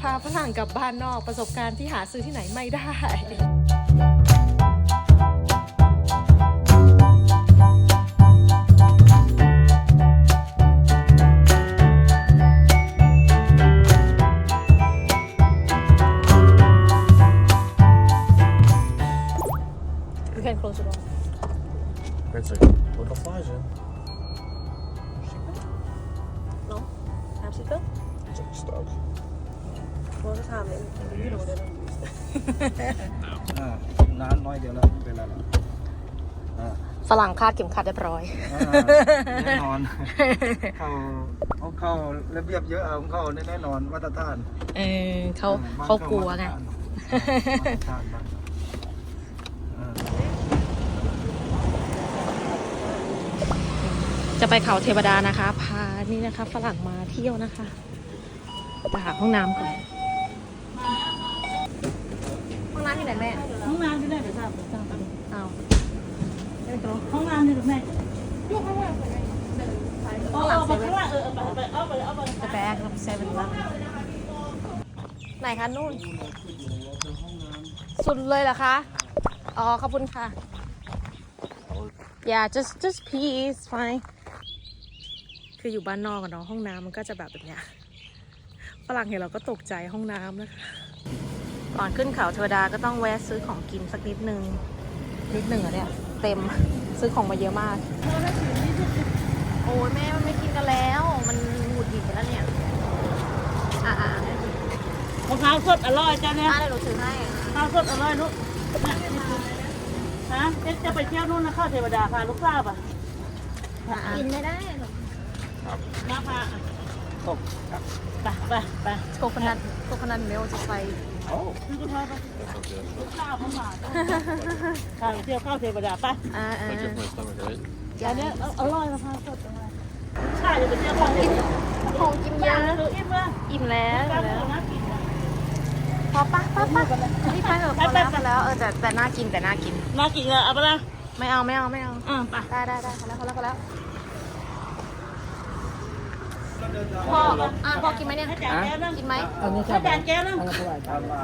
พาฝรั่งกลับบ้านนอกประสบการณ์ที่หาซื้อที่ไหนไม่ได้ น้ำน้อยเดียวแล้วไม่เป็นไรหรอกอ่า ฝรั่งคาดเข็มขัดเรียบร้อย อ่าแน่นอน เข้าเขาเข้าระเบียบเยอะเอาเข้าแน่นอนมาตรฐานเออเขาอืมบ้นเขากลัวไงมาตรฐานอ่ามาตรฐานบ้านอ่าจะไปเขาเทวดานะคะ พานี่นะคะ ฝรั่งมาเที่ยวนะคะไปหาห้องน้ำก่อน ห้องน้ำที่ไหนแม่ ห้องน้ำที่ไหนไปทราบเอาไม่ตรงห้องน้ำที่ไหนห้องเอหลัองเซเอาไปเว่ข้างนล่างเออเอาไปเอาไปเอาไปจะแบกเซเว่นบ้างไหนคะนู่น สุดเลยเหรอคะ อ๋อ ขอบคุณค่ะ yeah just just pee is fine คืออยู่บ้านนอกอะเนาะห้องน้ำมันก็จะแบบแบบเนี้ยฝรั่งเห็นเราก็ตกใจห้องน้ำนะคะ ก่อนขึ้นเขาเทวดาก็ต้องแวะซื้อของกินสักนิดนึง นิดหนึ่งอะเนี่ย เต็มซื้อของมาเยอะมาก โอ้ยแม่มันไม่กินกันแล้ว มันหงุดหงิดไปแล้วเนี่ย อะอะมะพร้าวสดอร่อยจ้าเนี่ยอะเดี๋ยวหนูถือให้ มะพร้าวสดอร่อยลูกฮะเจ๊จะไปเที่ยวนู่นนะเข้าเทวดาพาลูกทราบอะอะอะกินไม่ได้หรอกมาพาตกครับไปไปไป โคคนัทโคคนัทเมลจะใส่โอ้ซื้อลูกทราบไปลูกทราบเข้ามาพาไปเที่ยวเข้าเทวดาไปอ่าอ่า Ik heb mijn stomach uit. อันเนี้ยอร่อยมะพร้าวสดอร่อยใช่จะไปเที่ยวเข้าเทวดาของกินเยย่าอะงดูอิ่มเลยอิ่มแล้วแป๊บอิ่มนึแล้วงนะกินพอปะปะปะนี่ไปเถอะพอแล้วพอแล้วเออแต่แต่น่ากินแต่น่ากินน่ากินเลยเอาไปละไม่เอาไม่เอาไม่เอาอ่าไปได้ได้ได้พอแล้วพอแล้วพอแล้ว พออะพอกินไหมเนี่ยให้จานแก้วนึงกินไหมให้จานแก้วนึงตามมา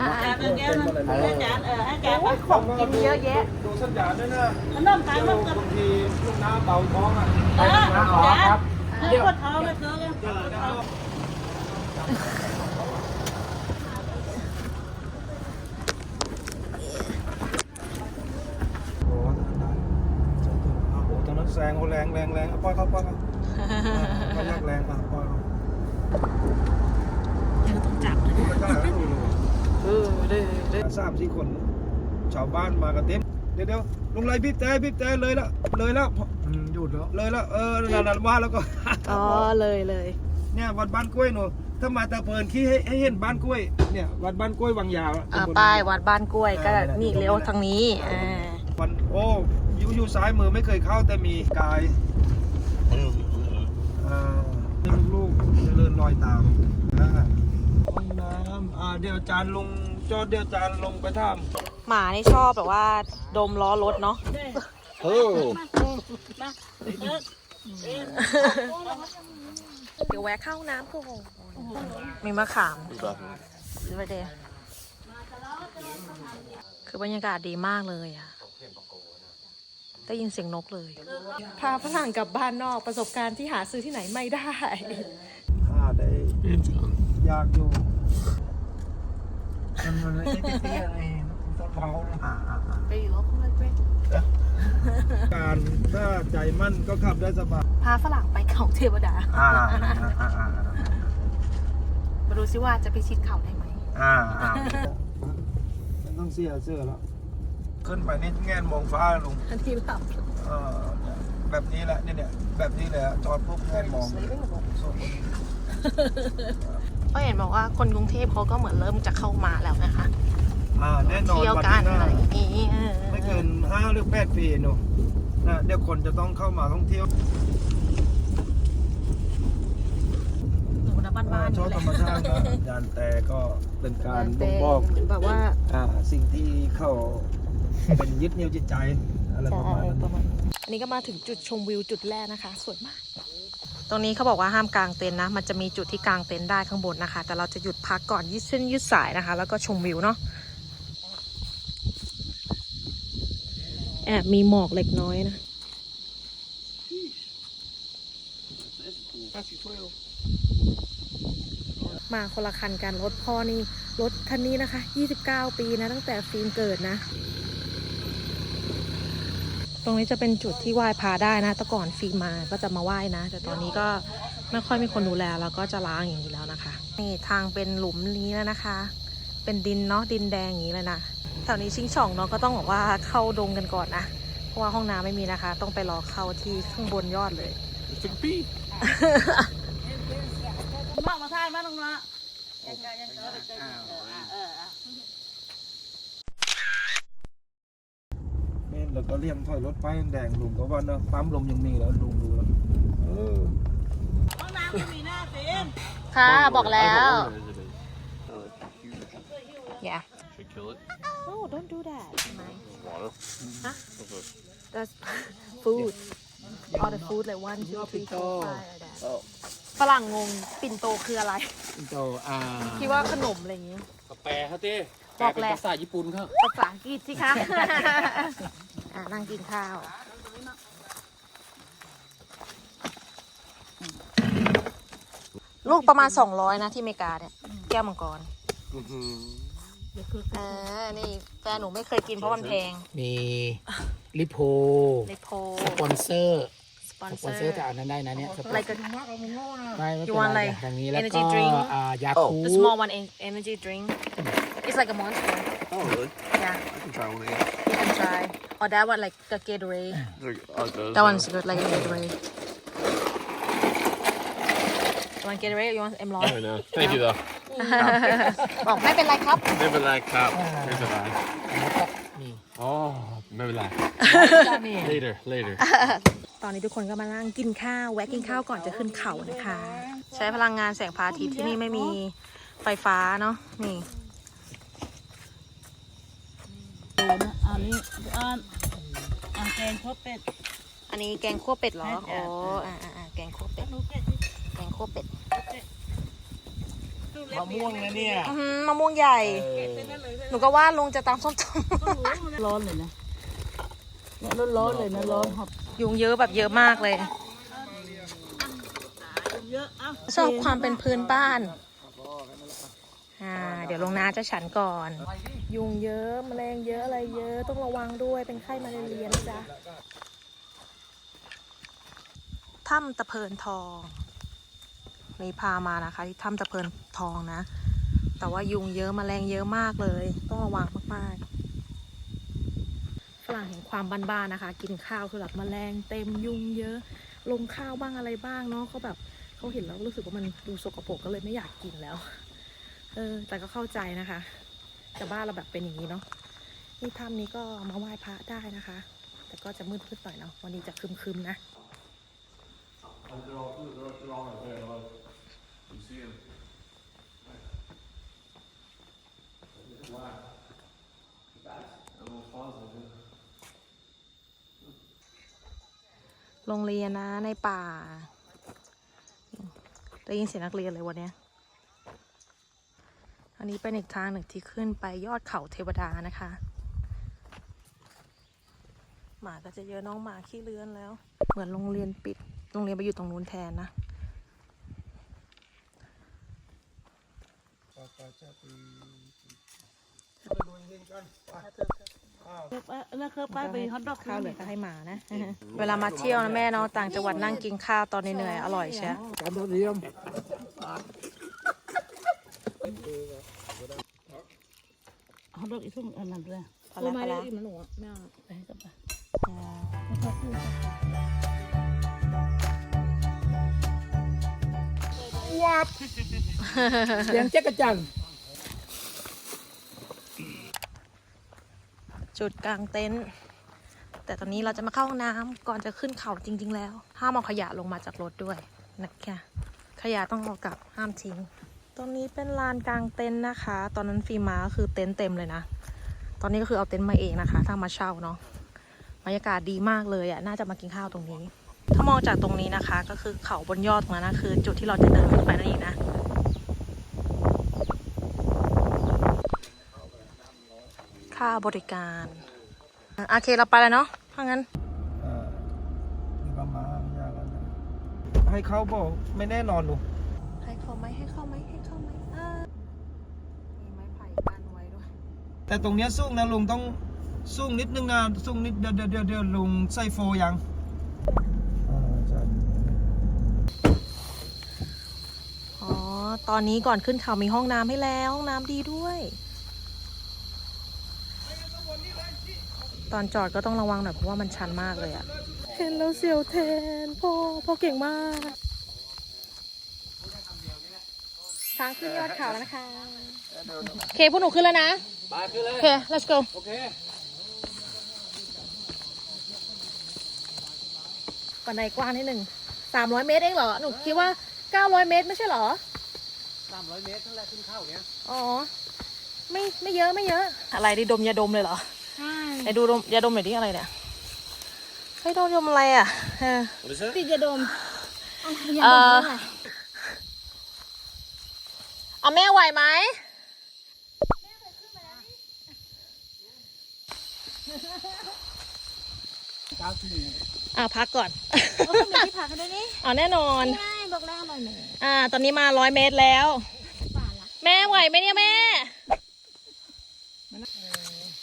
อะจาอะนแก้วนึงให้จานเออให้จานไปของกินเยอะแยะดูสัญญาณด้วยนะขนมปังมันกับบางทีลูกน้ำเบาท้องอะเอออ๋อครับเดี๋ยวปวดท้องเลยเธอกันโอ้ได้เอาโอ้ตอนนั้นแซงโอ้แรงแรงแรงเอาปล่อยเขาปล่อยเขา เขานักแรงอะปล่อยเขายังต้องจับเลยไม่ได้แล้วดูดูเออเด้อเด้อสามสี่คน ชาวบ้านมากันเต็ม เดี๋ยวเดี๋ยวลุงไรบีบแต่บีบแต่เลยละเลยแล้วหยุดแล้วเลยแล้วเออนั่นนั่นว่าแล้วก็อ๋อเลยเลยเนี่ยวัดบ้านกล้วยหนูถ้ามาตะเพินขี้ให้ให้เห็นบ้านกล้วยเนี่ยวัดบ้านกล้วยวังยาวอ่าตำบลป้ายวัดบ้านกล้วยก็นี่เลี้ยวทางนี้อ่าวันโอ้อยู่อยู่ซ้ายมือไม่เคยเข้าแต่มีกายเอ่อนี่ลูกๆเจริญรอยตามนะฮะห้องน้ำอ่า เดี๋ยวจานลงจอดเดี๋ยวจานลงไปทหมานี่ชอบแบบว่า ดมล้อรถเนาะำเออมาเออเดี๋ยวแวะเข้าน้ำก่อนมีมะขามซื้อไปเดยคือบรรยากาศดีมากเลยอะได้ยินเสียงนกเลย พาฝรั่งกลับบ้านนอกประสบการณ์ที่หาซื้อที่ไหนไม่ได้ ข้าได้ Ingaan. อยากอยู่ มันมันไม่ใช่เตี้ยไงต้องเบาอ่าอ่าอ่าไปอยู่ก็ไม่เป็นการถ้าใจมั่นก็ขับได้สบายพาฝรั่งไปเขาเทวดา อ่าอ่าอ่าอ่ามาดูซิว่าจะไปชิดเขาได้ไหม อ่าอ่าต้องเสียเสื้อแล้ว ขึ้นไปนี่แง่นมองฟ้าลุงอันที่แบบเออแบบนี้แหละเนี่ยเนี่ยแบบนี้เลยอะจอดปุ๊บแง่นมองส่ง ก็เห็นบอกว่าคนกรุงเทพเขาก็เหมือนเริ่มจะเข้ามาแล้วนะคะ อ่าแน่นอนเที่ยววันกันที่หอะไรน้าอย่างนี้เออไม่เกินห้าหรือแปดปีหนูนะเดี๋ยวคนจะต้องเข้ามาท่องเที่ยวหนูนะบ้านๆชอบนี่แหละธรรมชาตินะยานแต่ก็เป็นการบ่งบอกแบบว่าอ่าสิ่งที่เขาเป็นยึดเหนี่ยวจิตใจอะไรประมาณนั้นประมาณอันนี้ก็มาถึงจุดชมวิวจุดแรกนะคะ สวยมาก ตรงนี้เขาบอกว่าห้ามกางเต็นท์นะ มันจะมีจุดที่กางเต็นท์ได้ข้างบนนะคะ แต่เราจะหยุดพักก่อนยืดเส้นยืดสายนะคะ แล้วก็ชมวิวเนาะ แอบมีหมอกเล็กน้อยนะ มาคนละคันกันรถพ่อนี่ รถคันนี้นะคะ 29 ปีนะ ตั้งแต่ฟิล์มเกิดนะ ตรงนี้จะเป็นจุดที่ไหว้พระได้นะแต่ก่อนฟิล์มมาก็จะมาไหว้นะ แต่ตอนนี้ก็ไม่ค่อยมีคนดูแลแล้วก็จะล้างอย่างนี้แล้วนะคะ นี่ทางเป็นหลุมนี้แล้วนะคะ เป็นดินเนาะดินแดงอย่างนี้เลยนะแถวนี้ชิงช่องเนาะก็ต้องบอกว่าเข้าดงกันก่อนนะเพราะว่าห้องน้ำไม่มีนะคะ ต้องไปรอเข้าที่ข้างบนยอดเลย It's a bee. มามาทายมาลงมายังไงยังไงเออเออ แม่นแล้วก็เลี่ยมถอยรถไปแดงลุงก็ว่าเนอะปั๊มลมยังมีแล้วลุงดูแล้วเออห้องน้ำไม่มีหน้าเต็มค่ะบอกแล้ว I don't know what it is. Oh, it's huge. yeah Should kill it. oh don't do that Water. Huh? Okay. that's food all the food like one two three four five like that ฝรั่งงงปิ่นโตคืออะไรโตอ่าคิดว่าขนมอะไรอย่างงี้ กาแฟเขาเต้บอกแล้วภาษาญี่ปุ่นเขาภาษาอังกฤษสิคะ อะนั่งกินข้าวลูกประมาณ 200 นะที่อเมริกาเนี่ย แก้วมังกรเออนี่แฟนหนูไม่เคยกินเพราะมันแพงมีลิโพ เลโพสปอนเซอร์ส ปอน ส เซ ปอนเซ อ อ ร์ ร์จะอ่านนั้นได้นะเนี่ยสปอน like a ไม่ไม่ You เป็น want ไร like ทางนี้แล้ว energy ก็ drink? อ่ายาคู the small one en- energy drink it's like a monster Oh, really? yeah I can try one of you can try or that one like a Gatorade these. Like, uh, those, that uh, one's good like a Gatorade you want Gatorade or you want M I Lon don't know. Thank you, though. บอกไม่เป็นไรครับ Never like cop. Never like. แล้วก็มี Oh, never like. มี Later, later. ตอนนี้ทุกคนก็มานั่งกินข้าวแวะกินข้าวก่อนจะขึ้นเขานะคะ ใช้พลังงานแสงพระอาทิตย์ที่นี่ไม่มีไฟฟ้าเนาะนี่ดูนะอันนี้อันอันแกงข้าวเป็ด อันนี้แกงคั่วเป็ดเหรอใช่อ๋อจ้ะอ่าอ่าอ่าแกงคั่วเป็ดลูกเป็ดแกงคั่วเป็ดมะม่วงนะเนี่ยอื้อหือมะม่วงใหญ่ หนูก็ว่าลุงจะตำส้มตร้อนเลยนะเนี่ยร้อนๆเลยนะร้อนหอบำ ยุงเยอะแบบเยอะมากเลย ชอบความเป็นพื้นบ้านอ่าเดี๋ยวลงนาจะฉันก่อน ยุงเยอะแมลงเยอะอะไรเยอะต้องระวังด้วยเป็นไข้มาเรียนจ๊ะถ้ำตะเพินทองนี่พามานะคะ ที่ถ้ำตะเพินทองนะ แต่ว่ายุงเยอะแมลงเยอะมากเลย ต้องระวังมากๆ ฝรั่งเห็นความบ้านๆนะคะ กินข้าวคือแบบแมลงเต็มยุงเยอะ ลงข้าวบ้างอะไรบ้างเนาะเขาแบบเขาเห็นแล้วรู้สึกว่ามันดูสกปรกก็เลยไม่อยากกินแล้ว เออ แต่ก็เข้าใจนะคะแต่บ้านเราแบบเป็นอย่างนี้เนาะนี่ถ้ำนี้ก็มาไหว้พระได้นะคะ แต่ก็จะมืดๆหน่อยเนาะวันนี้จะครึมๆนะว่า โรงเรียนนะในป่าได้ยินเสียงนักเรียนเลยวันเนี้ยอันนี้เป็นอีกทางหนึ่งที่ขึ้นไปยอดเขาเทวดานะคะ หมาก็จะเยอะน้องหมาขี้เลื้อนแล้ว เหมือนโรงเรียนปิด โรงเรียนไปอยู่ตรงนู้นแทนนะ แล้วเคยไปไปฮอตดอกข้าวเหลือก็ให้หมานะ เวลามาเที่ยวนะแม่เนาะต่างจังหวัดนั่งกินข้าวตอนเหนื่อยๆอร่อยใช่การโดดเรียมฮอตดอกอีกทุ่งอันนั้นด้วยพอละพอละมันหนูไม่เอาไปให้กับเสียงเจ๊กกระจัง จุดกลางเต็นท์แต่ตอนนี้เราจะมาเข้าห้องน้ำก่อนจะขึ้นเขาจริง ๆ แล้ว ห้ามเอาขยะลงมาจากรถด้วยนะคะขยะต้องเอากลับห้ามทิ้ง ตรงนี้เป็นลานกลางเต็นท์นะคะ ตอนนั้นฟีมาก็คือเต็นท์เต็มเลยนะ ตอนนี้ก็คือเอาเต็นท์มาเองนะคะ ถ้ามาเช่าเนาะบรรยากาศดีมากเลยอะน่าจะมากินข้าวตรงนี้ ถ้ามองจากตรงนี้นะคะ ก็คือเขาบนยอดตรงนั้นนะคือ จุดที่เราจะเดินขึ้นไปนั่นเองนะ ค่าบริการอะโอเคเราไปแล้วเนาะถ้างั้นอ่านี่ประมาณอย่างนั้นนะให้เขาบอกไม่แน่นอนหนูให้เข้าไหมให้เข้าไหมให้เข้าไหมอ่ามีไม้ไผ่กั้นไว้ด้วย แต่ตรงเนี้ยสูงนะลุงต้องสูงนิดนึงนะสูงนิดเดียวเดียวเดียวเดียวลุงใส่โฟยังอ่าใช่อ๋อ ตอนนี้ก่อนขึ้นเขามีห้องน้ำให้แล้ว ห้องน้ำดีด้วย ตอนจอดก็ต้องระวังหน่อยเพราะว่ามันชันมากเลยอะเห็นแล้วเสียวแทนพ่อพ่อเก่งมากทางขึ้นยอดเขาแล้วนะคะโอเคพวกหนูขึ้นแล้วนะไปขึ้นเลยโอเค let's go โอเคบันไดกว้างนิดหนึ่งสามร้อยเมตรเองเหรอ หนูคิดว่าเก้าร้อยเมตรไม่ใช่เหรอสามร้อยเมตรเท่าไรขึ้นเข้าเนี้ย อ๋อ ไม่ไม่เยอะไม่เยอะ อะไรดิดมยาดมเลยเหรอใช่ ไหนดูดมยาดมหน่อยดิอะไรเนี่ยเฮ้ยโดนดมอะไรอะเออ What is that? ติดยาดมเอายาเอ่ดมอได้ไหมเอาแม่ไหวไหมอ่าพักก่อน โอ้ยมีที่พักกันด้วยนี่อ๋อแน่นอน ง่ายบอกแล้วอร่อยไหมอ่า ตอนนี้มาร้อยเมตรแล้ว ป่าละ แม่ไหวไหมเนี่ยแม่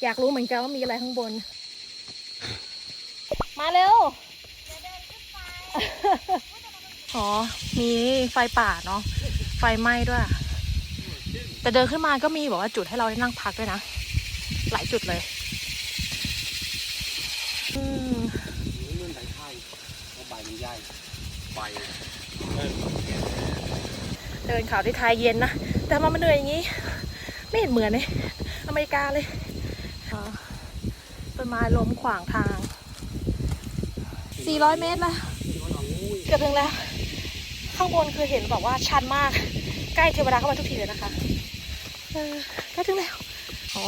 อยากรู้เหมือนกันว่ามีอะไรข้างบน มาเร็วอ๋อ มีไฟป่าเนาะ ไฟไหม้ด้วย แต่เดินขึ้นมาก็มีบอกว่าจุดให้เราได้นั่งพักด้วยนะ หลายจุดเลยอืมเรื่องไหนไทยเอาใบมันใหญ่ไปเดินเขาที่ไทยเย็นนะ แต่มามันเหนื่อยอย่างนี้ ไม่เห็นเหมือนเลยอเมริกาเลยอ๋อ ต้นไม้ล้มขวางทาง 400 เมตรละเกือบถึงแล้ว ข้างบนคือเห็นบอกว่าชันมาก ใกล้เทวดาเข้ามาทุกทีเลยนะคะเออใกล้ถึงแล้วโอ้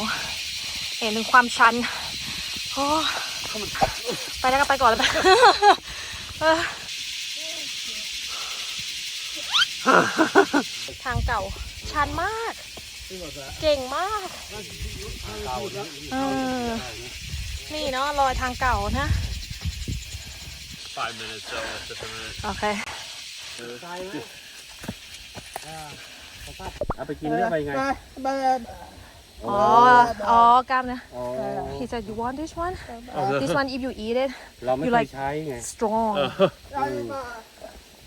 เห็นถึงความชันโอ้ไปแล้วก็ไปก่อนเลยไปทางเก่าชันมาก เก่งมาก เออ นี่เนาะรอยทางเก่านะ Five minutes, so it's just a minute. โอเคใจไหมเอาไปกินเรื่องไปไง อ๋อ อ๋อกล้ามนะ อ๋อ He said you want this one Oh, this one if you eat it เราไม่ You เคย like- ใช้ไง strong Uh,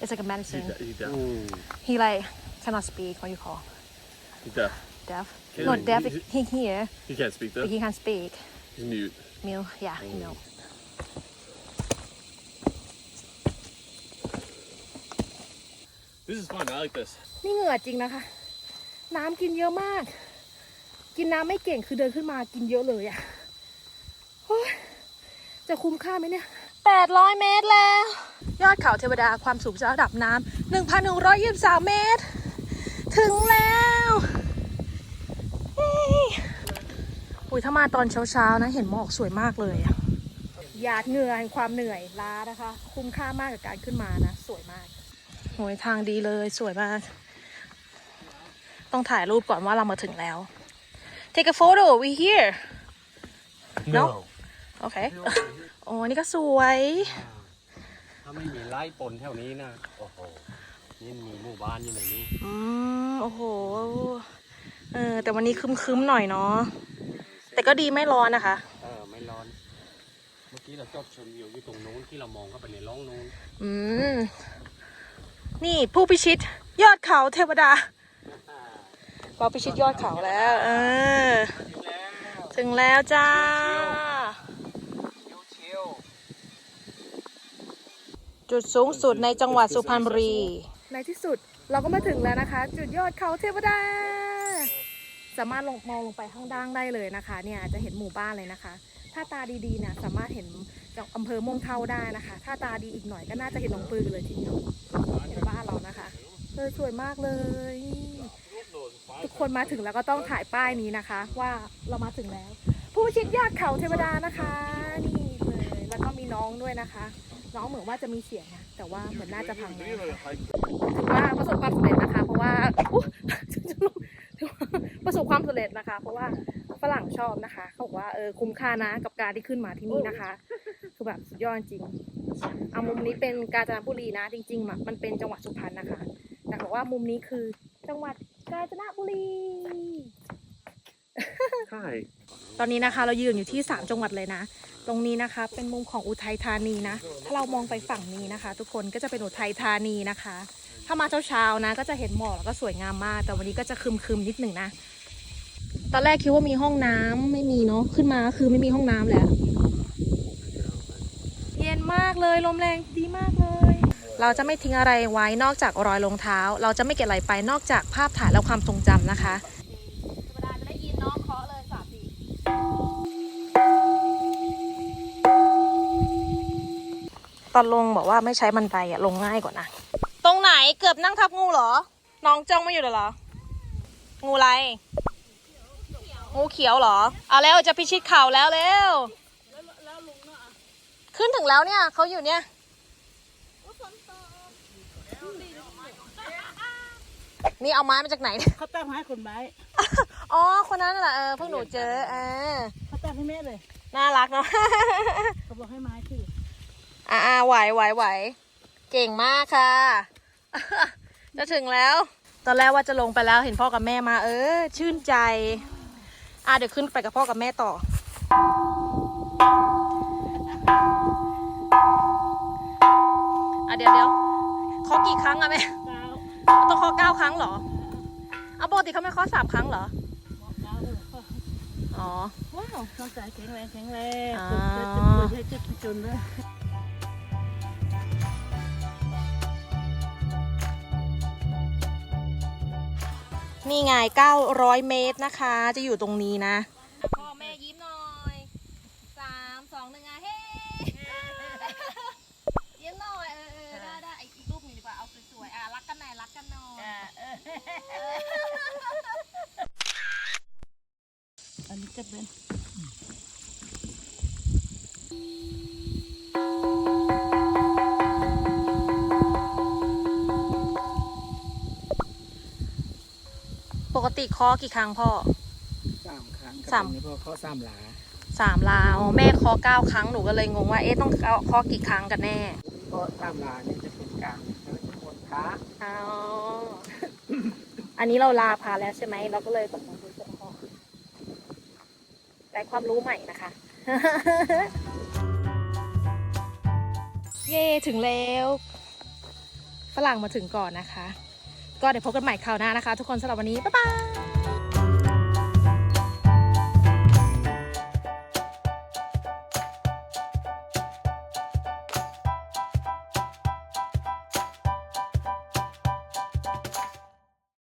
it's like a he's, medicine de- he's deaf. อืม he like cannot speak what you call He's deaf. deaf Can no he- deaf he- he hear He can't speak but though. he can speak He's mute. milk yeah milk This is fun. I like this. นี่เหงื่อจริงนะคะ น้ำกินเยอะมาก กินน้ำไม่เก่งคือเดินขึ้นมากินเยอะเลยอะโอ๊ยจะคุ้มค่าไหมเนี่ย 800 เมตรแล้ว ยอดเขาเทวดาความสูงจากระดับน้ำ1,123 เมตร ถึงแล้วเฮ้ยอุ้ ยถ้ามาตอนเช้าๆนะเห็นหมอกสวยมากเลยอะหยาดเหงื่อแห่งความเหนื่อยล้านะคะ คุ้มค่ามากกับการขึ้นมานะสวยมากโหยทางดีเลยสวยมาก ต้องถ่ายรูปก่อนว่าเรามาถึงแล้ว take a photo we here No โอเคโอ้นี่ก็สวย ถ้าไม่มีไร่ปนแถวนี้นะ โอ้โห นี่มีหมู่บ้านอยู่ในนี้อืม โอ้โห เออ แต่วันนี้คึมๆหน่อยเนาะ แต่ก็ดีไม่ร้อนนะคะ เออไม่ร้อน เมื่อกี้เราจดชมวิวอยู่ตรงนู้นที่เรามองเข้าไปในร่องนู้นอืม นี่ผู้พิชิต ยอดเขาเทวดา เราพิชิตยอดเขาแล้ว เออ ถึงแล้วจ้าจุดสูงสุดในจังหวัดสุพรรณบุรี ในที่สุดเราก็มาถึงแล้วนะคะ จุดยอดเขาเทวดา สามารถลงมองลงไปข้างล่างได้เลยนะคะ เนี่ยจะเห็นหมู่บ้านเลยนะคะ ถ้าตาดีๆเนี่ยสามารถเห็นอำเภอม่วงเท่าได้นะคะ ถ้าตาดีอีกหน่อยก็น่าจะเห็นหนองปือเลยทีเดียวเห็นบ้านเรานะคะเออสวยมากเลย ทุกคนมาถึงแล้วก็ต้องถ่ายป้ายนี้นะคะ ว่าเรามาถึงแล้ว ผู้พิชิตยอดเขาเทวดานะคะ นี่เลยแล้วก็มีน้องด้วยนะคะ น้องเหมือนว่าจะมีเสียงนะแต่ว่าเหมือนน่าจะพังแล้วนะคะถือว่าประสบความสำเร็จนะคะ เพราะว่าอุ๊ยถือว่า ประสบความสำเร็จนะคะ เพราะว่าฝรั่งชอบนะคะ เขาบอกว่าเออคุ้มค่านะกับการที่ขึ้นมาที่นี่นะคะ คือแบบสุดยอดจริงเอามุมนี้เป็นกาญจนบุรีนะ จริงๆอะมันเป็นจังหวัดสุพรรณนะคะ แต่บอกว่ามุมนี้คือจังหวัดกาญจนบุรี Hi. ตอนนี้นะคะเรายืนอยู่ที่ 3 จังหวัดเลยนะ ตรงนี้นะคะเป็นมุมของอุทัยธานีนะ ถ้าเรามองไปฝั่งนี้นะคะ ทุกคนก็จะเป็นอุทัยธานีนะคะ ถ้ามาเช้าๆนะ ก็จะเห็นหมอกแล้วก็สวยงามมาก แต่วันนี้ก็จะคึมๆนิดหนึ่งนะ ตอนแรกคิดว่ามีห้องน้ำไม่มีเนาะขึ้นมาก็คือไม่มีห้องน้ำแล้วเย็นมากเลยลมแรงดีมากเลย เราจะไม่ทิ้งอะไรไว้นอกจากรอยรองเท้า เราจะไม่เก็บอะไรไปนอกจากภาพถ่ายและความทรงจำนะคะธรรมดาจะได้ยินน้องเคาะเลยสามทีตอนลงบอกว่าไม่ใช้บันไดอะลงง่ายกว่านะต รงไหนเกือบนั่งทับงูเหรอ น้องจ้องไม่อยู่เหรอ งูอะไร งูเขียวเหรอ เอาแล้วจะพิชิตเข่าแล้วเร็วขึ้นถึงแล้วเนี่ยเขาอยู่เนี่ย นี่เอาไม้มาจากไหนเนี่ยเขาตั้งให้คนไม้ อ๋อ คนนั้นน่ะเหรอเออเพิ่งหนูเจออ่าเขาตั้งให้แม่เลย น่ารักเนาะ เขาบอกให้ไม้คืออ่าไหวไหวไหว เก่งมากค่ะ จะถึงแล้ว ตอนแรกว่าจะลงไปแล้วเห็นพ่อกับแม่มา เออ ชื่นใจ อะเดี๋ยวขึ้นไปกับพ่อกับแม่ต่อ อะเดี๋ยวเดี๋ยวเคาะกี่ครั้งอะแม่เก้าต้องเคาะเก้าครั้งเหรอเอาปกติเขาไม่เคาะสามครั้งเหรอเก้าอ๋อว้าวร่างกายแข็งแรงแข็งแรงอ่าจะจะป่วยจะเจ็บจนเลย นี่ไง900 เมตรนะคะ จะอยู่ตรงนี้นะ พ่อแม่ยิ้มหน่อยสามสองหนึ่งอะเฮ้ยิ้มหน่อยเออเออได้ได้อีกรูปหนึงดีกว่าเอาสวยๆอะรักกันหน่อยรักกันหน่อยอันนี้จะเป็น เคอกี่ครั้งพ่อ สามครั้งสามนี้พอเขาสามหลาสามลาอ๋อแม่เคอเก้าครั้งหนูก็เลยงงว่าเอ๊ะต้องเคอกี่ครั้งกันแน่ก็สามหลานี่จะเป็นกลางแล้วจะหมดขาอ๋ออันนี้เราลาพาแล้วใช่ไหมเราก็เลยตกลงคุยกับพ่อได้ความรู้ใหม่นะคะ เย่ถึงแล้วฝรั่งมาถึงก่อนนะคะ ก็เดี๋ยวพบกันใหม่คราวหน้านะคะ ทุกคนสำหรับวันนี้บ๊ายบาย